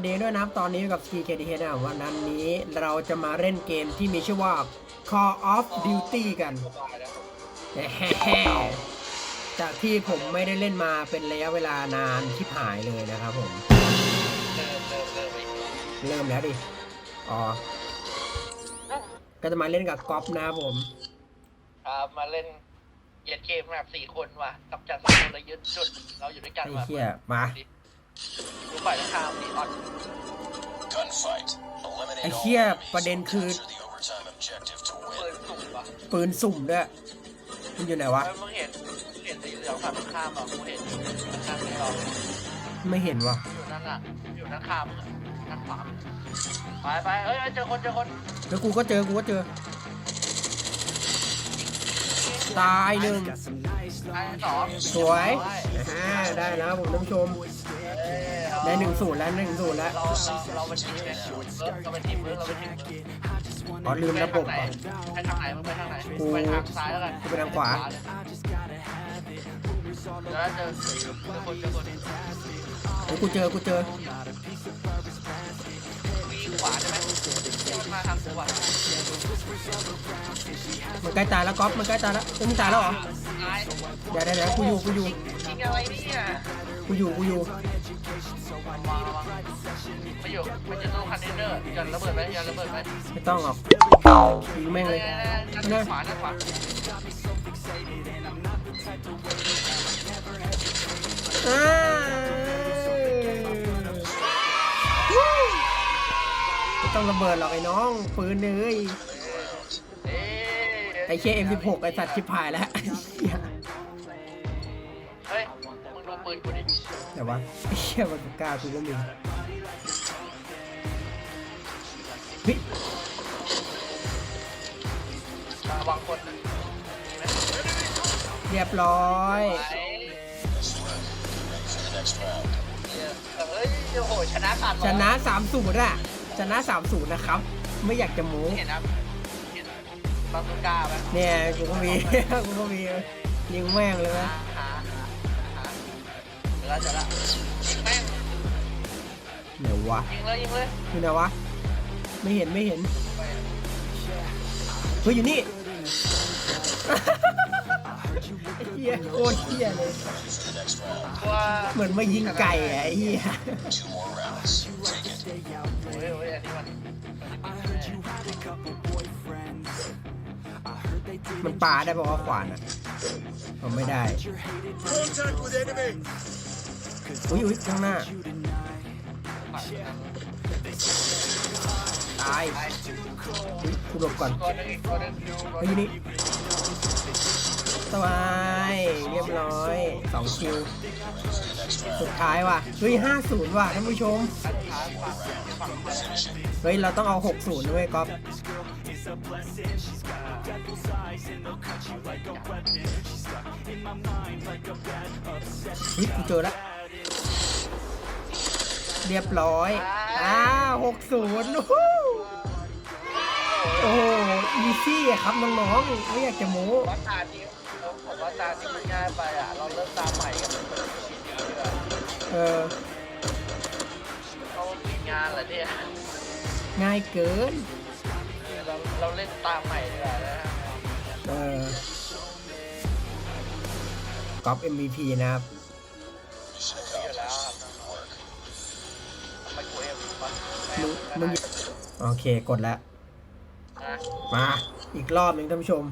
สดีด้วยนะครับ ตอนนี้กับ TKDH นะวันนั้นนี้เราจะมาเล่นเกมที่มีชื่อว่า Call of Duty กันแฮ่ๆจากที่ผมไม่ได้เล่นมาเป็นระยะเวลานานที่หายเลยนะครับผม เริ่มแล้วดิ อ๋อ ก็จะมาเล่นกับก๊อฟนะครับผม ครับมาเล่นเหยียดเกมแบบสี่คนว่ะกับจัดสองคนเลยยึดจุด เราอยู่ด้วยกันไอ้เหี้ยมา ดูฝ่ายตรงข้ามนี่ออน Gunfight. Eliminate ไอ้ all เหี้ย enemies ประเด็น and คือ capture the overtime objective to เปิ win. ดสุ่มว่ะปืนสุ่มด้วยมันอยู่ไหนวะแล้วมึงเห็นเห็นสีเหลืองฝั่งตรงข้ามป่ะกูเห็นอยู่ข้างที่เราไม่เห็นวะอยู่นั่นอะอยู่ด้านข้ามมึงอะด้านขวามึงไปไปเฮ้ยเจอคนเจอคนแล้วกูก็เจอกูก็เจอ ตายหนึ่งตายสองสวยอ่าได้แล้วผมท่านผู้ชมเอ้ย ได้หนึ่งศูนย์แล้วหนึ่งศูนย์แล้วเราเราเราเป็นทีมไงเราเป็นทีมเวิร์กเราเป็นทีมอ๋อลืมระบบไปอะทางไหนมึงไปทางไหนไปทางซ้ายแล้วกันไปทางขวาแล้วเจอเจอคนเจอคนเฮ้ยกูเจอกูเจอมีขวาใช่ไหมมันมาทางขวามันใกล้ตายแล้วก๊อฟมันใกล้ตายแล้วเอ้ยมึงตายแล้วเหรอซ้ายเดี๋ยวเดี๋ยวเดี๋ยวกูอยู่กูอยู่ยิงอะไรเนี่ยกูอยู่กูอยู่ ไม่อยู่ไม่จะตู้คันเทนเนอร์ยันระเบิดไหมยันระเบิดไหมไม่ต้องหรอกยิงแม่งเลยด้านขวาด้านขวาอ้าวไม่ต้องระเบิดหรอกไอ้น้องปืนเลยเอ๊ะไอ้เชี่ย M16 ไอ้สัตว์ชิบหายแล้วเฮ้ยมึงดูปืนกูดิแต่ว่าไอ้เชี่ยมันกล้ากูก็มี ระวังคนมีไหมเรียบร้อย ไอ้ Ready for the next round. เฮ้ยโอ้โหชนะขาดชนะ3-0อะชนะ3-0นะครับ ไม่อยากจะโม้เห็นนะเห็นบาซูก้าไหมเนี่ยกูก็มี กูก็มียิงแม่งเลยนะ หาหาเดี๋ยวละเดี๋ยวละยิงแม่งเดี๋ยววะยิงเลยยิงเลยอยู่ไหนวะ ไม่เห็นไม่เห็นเฮ้ยอยู่นี่เหี้ยโคตรเหี้ยเลยว่าเหมือนมายิงไก่อะไอ้เหี้ยโอ้ยโอ้ยอันนี้มันมันปาได้บอกว่าวขวานอะผมไม่ได้อุ้ยอุ้ยข้างหน้า ตายอุ๊ยกูหลบก่อนตัวหนึงอีกตัวหนึงเฮ้ยอยู่นี่สบายเรียบร้อยสองคิว สุดท้ายว่ะ เฮ้ยห้าศูนย์ว่ะท่านผู้ชมอันท้ายฝั่งฝั่งเฮ้ย เราต้องเอาหกศูนย์ด้วยก๊อฟเฮ้ยกูเจอแล้ว เรียบร้อยอ้าวหกศูนย์โอ้โหโอ้โหอีซี่อะครับน้องๆไม่อยากจะโม้ว่าตานี้ผมว่าตานี้มันง่ายไปอะ เราเริ่มตามใหม่กันเป็นคนชิ้นนี้ดีกว่าเออเขามีงานเหรอเนี่ย ง่ายเกิน เราเราเล่นตามใหม่ดีกว่านะฮะเออก๊อฟ MVP นะครับ มึงมึงโอเคกดแล้ว นะมาอีกรอบหนึ่งท่านผู้ชม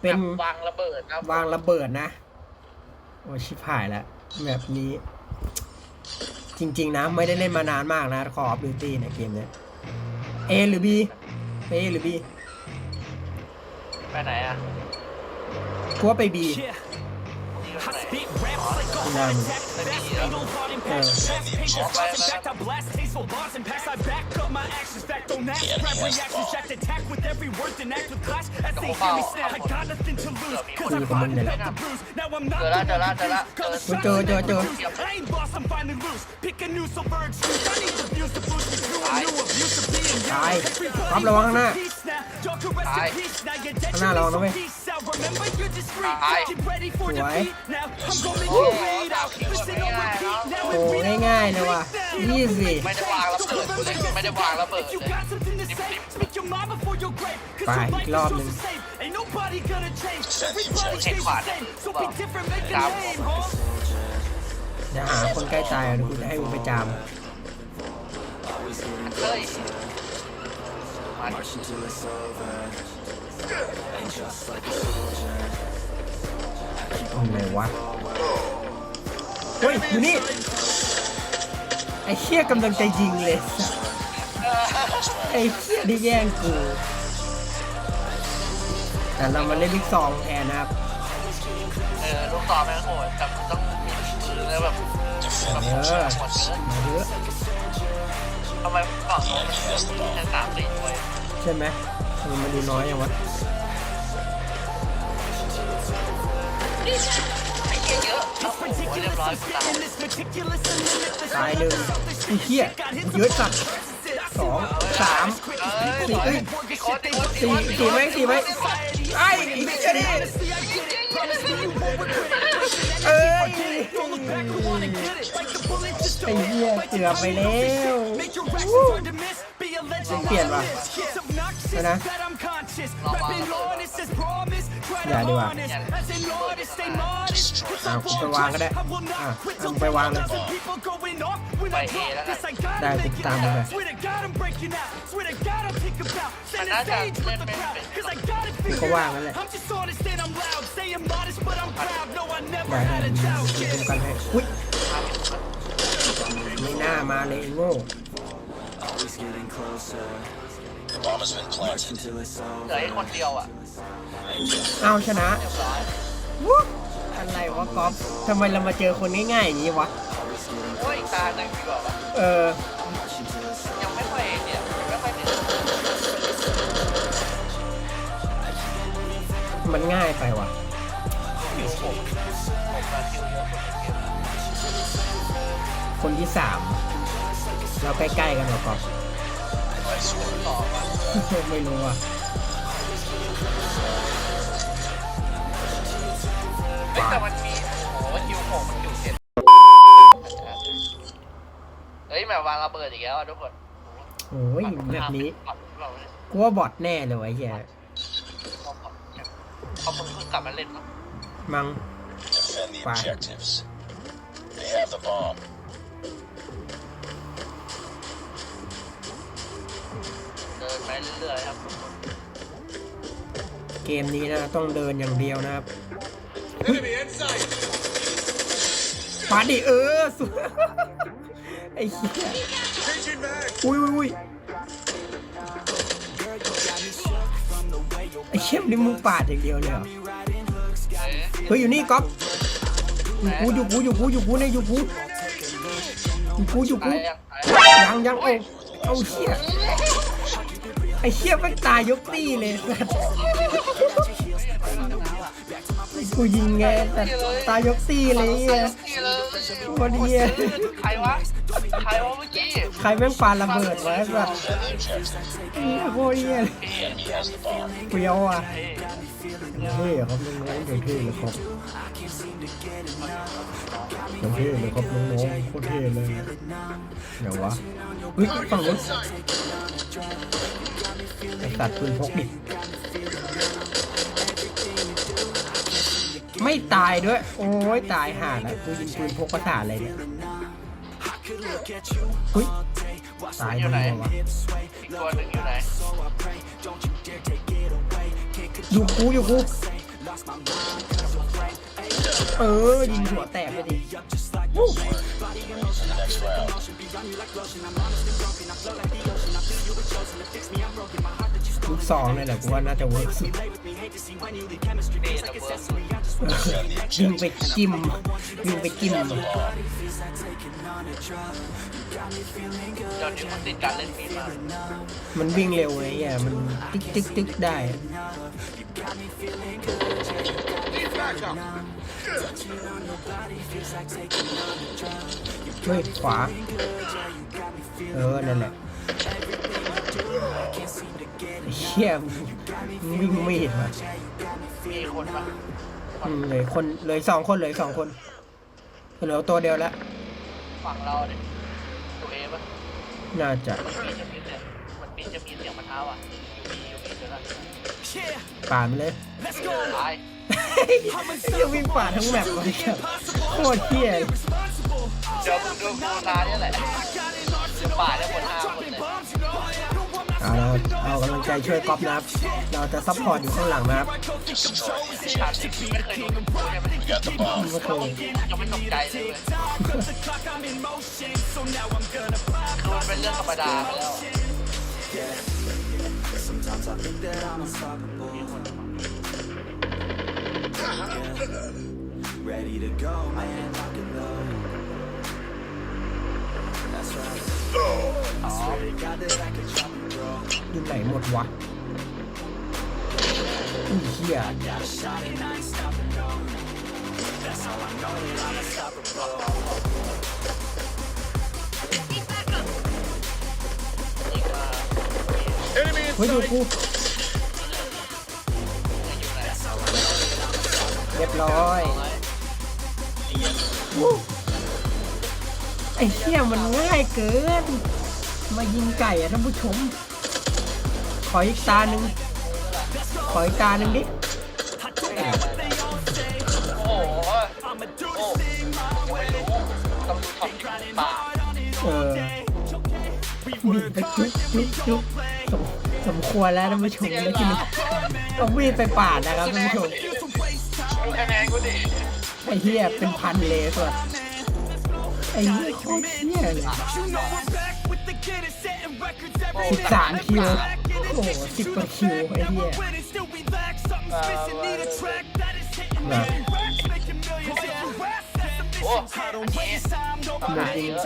เป็น วางระเบิดครับวางระเบิดนะ โอ้ชิบหายแล้วแบบนี้ จริง ๆ นะ ไม่ได้เล่นมานานมากนะ Call of Duty เนี่ยเกมเนี้ย A หรือ B A หรือ B ไปไหนอะกูว่าไป B นี่ก็ไปไหน Spit raps like a กูน่ามึง Fast fatal thought impact Fast paper fast impact I blast tasteful bars and actions back don't act Rap reactions jacked attack with every word then act with class As they hear me snap I got nothing to lose Cause I fought and felt the bruise Now I'm not เจอละเจอละเจอละเจอกูเจอเจอเจอ I ain't lost I'm finally loose Pick a new silver excuse I need the views to boost me to a new abuse of being ตาย young ก๊อฟระวังข้างหน้า Peace now. Y'all can rest Aye. in peace now. You're dead. Nah, to me, long so way. peace out. Remember you're discreet. Aye. Get ready for Why? defeat now. I'm gonna make Oh, you bleed out. oh, Listen on repeat now โอ้ and read ง่ายๆเลยว่ะยี่สิไม่ได้วางระเบิดเลย ไม่ได้วางระเบิด If เล you ย got something to say, speak your mind before your grave. Cause Bye. your life is Love yours him. to save. Ain't nobody gonna change. Everybody Check stays the quad. same. So be different, make a Down. name, huh? เดี๋ยวหาคนใกล้ตายเดี๋ยวกูจะให้มึงไปจามเฮ้ยมาตรงไหนวะเฮ้ยอยู่นี่ ไอ้เชี่ยกำลังจะยิงเลยไอ้เชี่ยที่แย่งกูแต่เรามาเล่นบิ๊กซองแทนนะครับเออลูกต่อแม่งโหดแต่ต้องมีมือแล้วแบบแบบเอโหอดเกินมาเยอะทำไมฝั่งโน้นมันมีแค่สามสี่ด้วยใช่ไหมทำไมมันดูน้อยอย่างวะ เรียบร้อยตาย In this meticulous and limitless ตายหนึ่งไอ้เหี้ยเยอะสัตว์สองสามเอ้ยสี่เอ้ยสี่สี่ไหมสี่ไหมไอ้ไอ้เชี่ยดิเอ้ยไอ้เหี้ยเกือบไปแล้วเปลี่ยนว่ะนะ อย่าดีกว่าอะกูไปวางก็ได้อะอะมึงไปวางเลยไปเอแล้วกันได้ติดตามมึงไปมันน่าจะเล่นไม่เป็นกูก็ว่างนั่นแหละ I'm just honest and I'm loud, saying modest, but I'm proud. No, I never ได้ได้ had a มี doubt. มีคุ้มกันให้อุ้ยไม่น่ามาเลยไอ้โง่ The bomb has been planted. เหลือไอ้คนเดียวอะเอาชนะเรียบร้อยวุ๊บอะไรวะก๊อฟทำไมเรามาเจอคนง่ายๆอย่างนี้วะ โอ้ยตาหนึ่งดีกว่าวะเออ ยังไม่ค่อยเนี่ยยังไม่ค่อยเห็นมันง่ายไปว่ะคิวผมผมมาคิวเยอะคนเดียวคนที่สามเราใกล้ๆกันว่ะก๊อฟต่อมา ไม่รู้อะเฮ้ยแต่มันมีโอ้โหคิวผมมันคิวเจ็ดเฮ้ยแบบวางระเบิดอีกแล้วอะทุกคนโอ้ยแบบนี้เราเนี่ยกูว่าบอทแน่เลยไอ้เหี้ยเขาเพิ่งกลับมาเล่นมั้งมัง Defend the Fine. objectives. They have the bomb. เดินไปเรื่อยๆครับทุกคนเกมนี้นะต้องเดินอย่างเดียวนะครับ Enemy in sight. มาดิเออสวยไอ้เหี้ย Changing mag. อุ้ยอุ้ยอุ้ยไอ้เชี่ยนี่มึงปาดอย่างเดียวเลยเหรอเอ้ยเฮ้ยอยู่นี่ก๊อฟอยู่กูอยู่กูอยู่กูอยู่กูเนี่ยอยู่กูอยู่กูอยู่ตากูยยังตายยังยังเอาเอาเชี่ย ไอ้เชี่ยมันตายยกตี้เลยสัตว์กูยิงไงแต่ตายยกตี้เลยตายอะยกที่เลยโคตรเหี้ย ใครวะ ใครวะเมื่อกี้ใครแม่งปาระเบิดไว้แบบเหี้ยโคตรเหี้ยเลย The enemy has the bomb. เปรี้ยวอะเฮ้ย เท่ครับน้องๆเท่เท่เลยครับเท่เท่เลยครับน้องๆโคตรเท่เลยเดี๋ยววะเฮ้ยฝั่งนู้นไอ้สัตว์ปืนพกดิไม่ตายด้วย โอ้ยตายห่าแล้วกูยิงปืนพกประสาทอะไรเนี่ยเฮ้ยตายอยู่ไหนอีกตัวหนึ่งอยู่ไหน อยู่กูอยู่กูเออยิงหัวแตกไปดิ Next round. ลูกสองเนี่ยแหละกูว่าน่าจะเวิร์กสุดยิงไปจิ้มยิงไปจิ้มตอนนี้มันติดการเล่นมีมากมันวิ่งเร็วไงอะมันติ๊กติ๊กติ๊กได้เฮ้ยขวา เออ นั่นแหละ เหี้ชี่ยมึงวิ่งมีดมามีคนปะอืมเหลยคนเหลยสองคนเหลยสองคนเหลือตัวเดียวแล้วฝั่งเราเนี่ยตัวเอปะน่าจะมันมีจะมีเสียงมันมีจะมีเสียงมะเท้าอะอยู่มีอยู่มีเดี๋ยวนะ Yeah, ป่าดไปเลย let's go. ตายเฮียวิ่งป่าดทั้งแมปเลยครับโคตรเที่ย Responsible. เดี๋ยวมึงดูกูตาเนี่ยแหละ I got an arsenal. ป่าเนี่ยหมดห้าคน Dropping เลย เอาละเอากำลังใจช่วยก๊อฟนะครับ เราจะซัพพอร์ตอยู่ข้างหลังนะครับชาติไม่เคยโดนกูใช่ไหม We got the bomb. ไม่เคยยังไม่ตกใจเลยคือมันเป็นเรื่องธรรมดาไปแล้ว think that I'm unstoppable. Ready to go, man, lock and load. That's right. I swear to God that I could drop and roll. อยู่ไหนหมดวะอุ้ยเฮีย Got a shot and I ain't stopping, no. That's how I know that I'm unstoppable. ยิงมา Enemy in เฮ้ยดู sight. กูเรียบร้อยวู้ไอ้เหี้ยมันง่ายเกิน มายิงไก่อะท่านผู้ชมข ออีกตาหนึ่งขออีกตาหนึ่งดิโอ้โหโอ้ไม่รู้ต้องดูท็อปป่าเออบีบไปจุ๊บจุ๊บจุ๊บสมสมควรแล้วท่านผู้ชมเลยทีนี้ต้องวีดไปปาดนะครับท่านผู้ชมดูคะแนนกูดิไอ้เหี้ยเป็นพันเลยส่วนไอ้เหี้ยโคตรเหี้ยเลยสิบสามคิว โอ้หสิบกว่าคิวไอ้เหี้ยหนั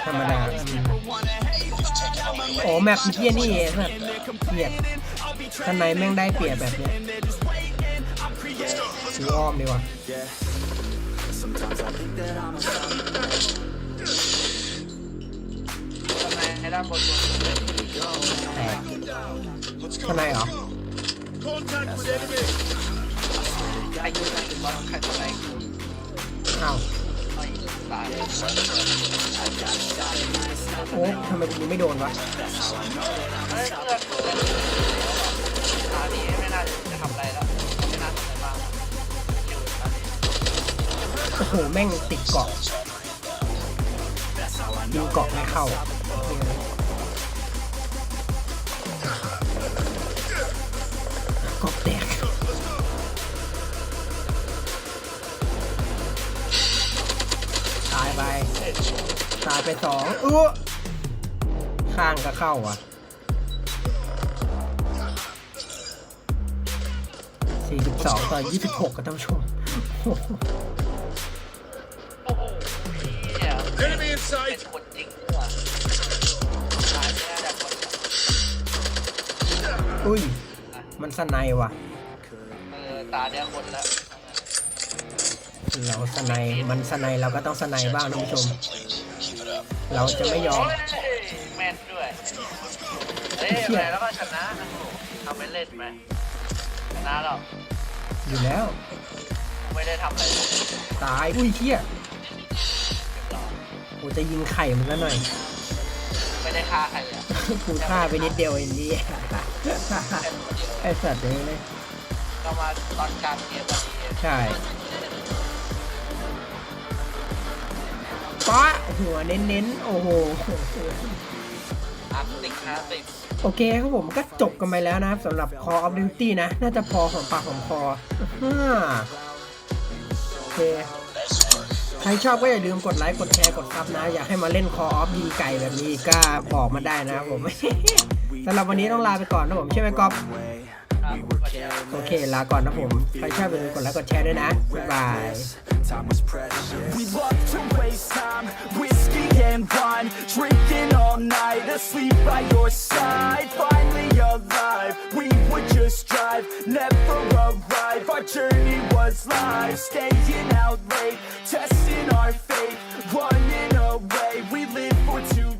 ธรรมดาโอ้แมปเหี้ยนี่เองแบบเปียกข้างในแม่งได้เปียกแบบเนี้ยซื้ออ้อมดีกว่าข้างในได้บนบน ข้างในเหรอ Contact with enemy. ใครยิงใครยิงบอลใครตัวไหนอ้าวโอ้ทำไมกูไม่โดนวะเฮ้ยเพื่อนตานี้ไม่น่าจะทำอะไรแล้วไม่น่าทำอะไรบ้างโอ้โหแม่งติดเกาะยิงเกาะไม่เข้า ไปตายไปสองเออข้างก็เข้าอะสี่สิบสองต่อยี่สิบหกกับท่านผู้ชมโอ้โหโอ้โหเนี่ย Enemy in เป็น sight. คนจริงด้วยว่ะตายไม่น่าจะคนแบบอุ้ย มันสไนยว่ะ เออ ตาเนี้ยคนละ เราสไนยมันสไนยเราก็ต้องสไนยบ้างท่านผู้ชม Please keep it up. เราจะไม่ยอมโอ้แม่นด้วยเฮ้ยอะไรแล้วก็ชนะทำไม่เล่นไหมชนะหรอกอยู่แล้ว ไม่ได้ทำอะไรเลยตายอุ้ยเชี่ยเรียบร้อยกูจะยิงไข่มันซะหน่อย ไม่ได้ฆ่าใครเลยอะกูฆ่าไปนิดเดียวเองนี่ไอสัตว์เลยเลยก็มาตอนกลางเกมพอดีใช่ ป้าหัวเน้นๆ โอ้โหอาร์ติกห้าสิบโอเคครับผมก็จบกันไปแล้วนะครับสำหรับ Call of Duty นะ น่าจะพอของปากของคออ่าโอเค ใครชอบก็อย่าลืมกดไลค์ กดแชร์ กดซับนะ อยากให้มาเล่น Call of ยิงไก่แบบนี้ก็บอกมาได้นะครับผม สำหรับวันนี้ต้องลาไปก่อนนะผมใช่ไหมก๊อฟ โอเค ลาก่อนนะผม ใครชอบอย่าลืมกดไลค์ กดแชร์ด้วยนะ บ๊ายบาย Time was precious. We love to waste time, whiskey and wine, drinking all night, asleep by your side. Finally alive, we would just drive, never arrive. Our journey was live, staying out late, testing our fate, running away. We live for two